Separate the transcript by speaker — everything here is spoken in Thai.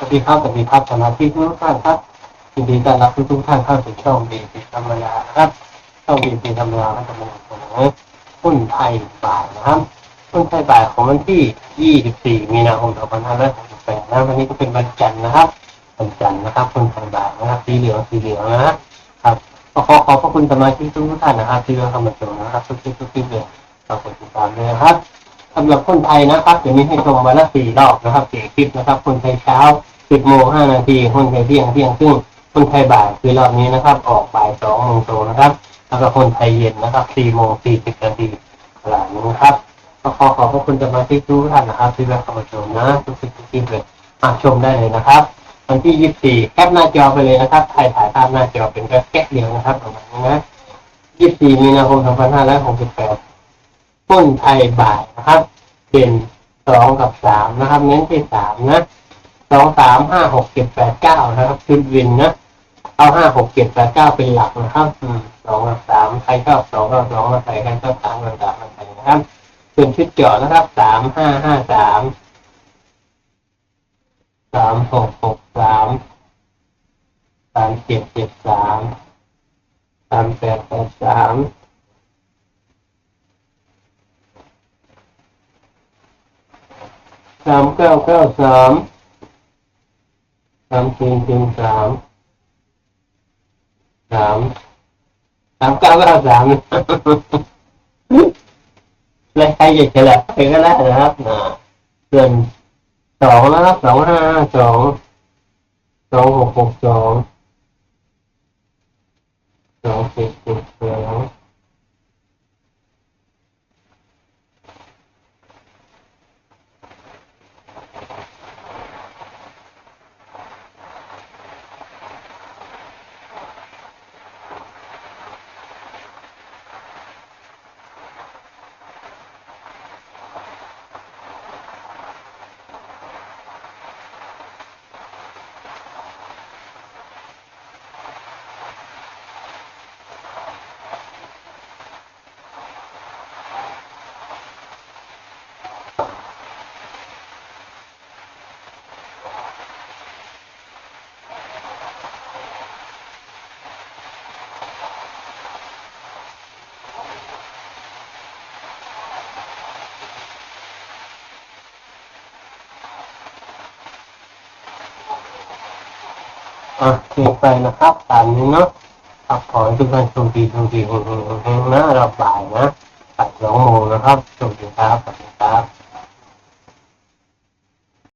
Speaker 1: วัสดีครับสวัสดีครับสมาชิกทุกท่านครับยินดีต้อนรับทุกทุกท่านเข้าสู่ช่องบีบีธรรมดาครับช่องบีบีธรรมดาก็จะมาเสนอหุ้นไทยบ่ายนะครับหุ้นไทยบ่ายของวันที่ 24 มีนาคม 2568นะวันนี้ก็เป็นวันจันทร์นะครับวันจันทร์นะครับหุ้นไทยบ่ายนะครับสีเหลืองสีเหลืองนะครับก็ขอขอบพระคุณสมาชิกทุกท่านนะครับที่เลือเข้ามาชมนะครับทุกที่ทุกที่เลยฝากกดติดตามเลยนะครับ สำหรับคนไทยนะครับเดี๋ยวนี้ให้ชมวันละสี่รอบนะครับสี่คลิปนะครับ คนไทยเช้าสิบโมงห้านาที คนไทยเที่ยงเที่ยงครึ่งคนไทยบ่ายคือรอบนี้นะครับ ออกบ่ายสองโมงตรงนะครับ แล้วก็คนไทยเย็นนะครับสี่โมงสี่สิบนาทีหลังนี้นะครับก็ขอขอบพระคุณสมาชิกทุกท่านนะครับที่รับเข้ามาชมนะทุกสิ่งทุกที่เลยมาชมได้เลยนะครับวันที่ยี่สิบสี่แคปหน้าจอไปเลยนะครับถ่ายถ่ายภาพหน้าจอเป็นแค่แกะเดียวนะครับประมาณนี้นะยี่สิบสี่มีนาคมสองพันห้าร้อยหกสิบแปด หุ้นไทยบ่ายนะครับเป็นสองกับสามนะครับ เน้นที่สามนะสองสามห้าหกเจ็ดแปดเก้านะครับชุดวินนะเอาห้าหกเจ็ดแปดเก้าเป็นหลักนะครับอืมสองกับสามใครชอบสองก็สองมาใส่ใครชอบสามก็สามมาใส่นะครับส่วนชุดเจาะนะครับสามห้าห้าสามสามหกหกสามสามเจ็ดเจ็ดสามสามแปดแปดสาม สามเก้าเก้าสามสามสี่สี่สามสามสามเก้าเก้าสามและใครอยากจะแหลกไปก็ได้นะครับนะส่วนสองนะครับสองห้าสองสองหกหกสองสองสิบสิบสอง อะเก็บไปนะครับตามนี้เนาะครับขอให้ทุกท่านโชคดีโชคดีเฮงๆเฮงๆนะเราบ่ายนะตัดสองโมงนะครับโชคดีครับ